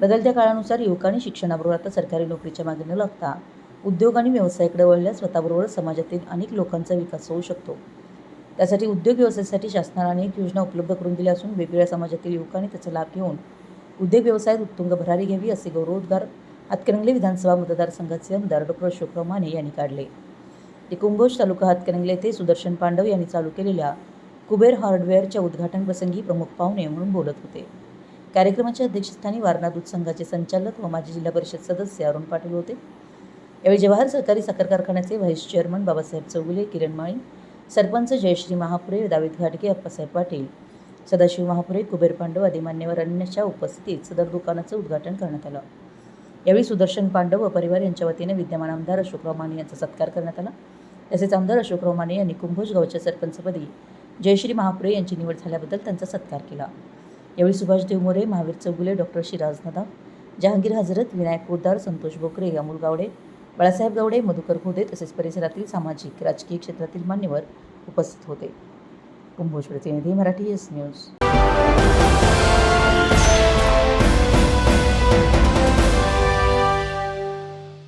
बदलत्या काळानुसार युवकांनी शिक्षणाबरोबर आता सरकारी नोकरीच्या मागे न लागता. उद्योग आणि व्यवसायाकडे वळल्यास स्वतःबरोबर समाजातील अनेक लोकांचा विकास होऊ शकतो. त्यासाठी उद्योग व्यवसायासाठी शासनाने अनेक योजना उपलब्ध करून दिल्या असून वेगवेगळ्या समाजातील युवकांनी त्याचा लाभ घेऊन उद्योग व्यवसायात उत्तुंग भरारी घ्यावी असे गौरवोद्गार हातकणंगले विधानसभा मतदारसंघाचे आमदार डॉक्टर अशोकराव माने यांनी काढले. ते कुंभोज तालुका हातकणंगले येथे सुदर्शन पांडव यांनी चालू केलेल्या कुबेर हार्डवेअरच्या उद्घाटनप्रसंगी प्रमुख पाहुणे म्हणून बोलत होते. कार्यक्रमाच्या अध्यक्षस्थानी वारणा दूध संघाचे संचालक व माजी जिल्हा परिषद सदस्य अरुण पाटील होते. यावेळी जवाहर सहकारी साखर कारखान्याचे व्हाईस चेअरमन बाबासाहेब चौगुले किरण माळी सरपंच जयश्री महापुरे दावीद घाटगे अप्पासाहेब पाटील सदाशिव महापुरे कुबेर पांडव आदी मान्यवर अन्यच्या उपस्थितीत सदर दुकानाचं उद्घाटन करण्यात आलं. यावेळी सुदर्शन पांडव व परिवार यांच्या वतीने विद्यमान आमदार अशोकराव माने यांचा सत्कार करण्यात आला. तसेच आमदार अशोकराव माने यांनी कुंभोज गावच्या सरपंचपदी जयश्री महापुरे यांची निवड झाल्याबद्दल त्यांचा सत्कार केला. यावेळी सुभाष देवमोरे महावीर चौगुले डॉक्टर शिराज नदाफ जहांगीर हजरत विनायक पोद्दार संतोष बोकरे अमोल गावडे बाळासाहेब गावडे मधुकर खोदे तसेच परिसरातील सामाजिक राजकीय क्षेत्रातील मान्यवर उपस्थित होते. कुंभोज प्रतिनिधी मराठी एस न्यूज.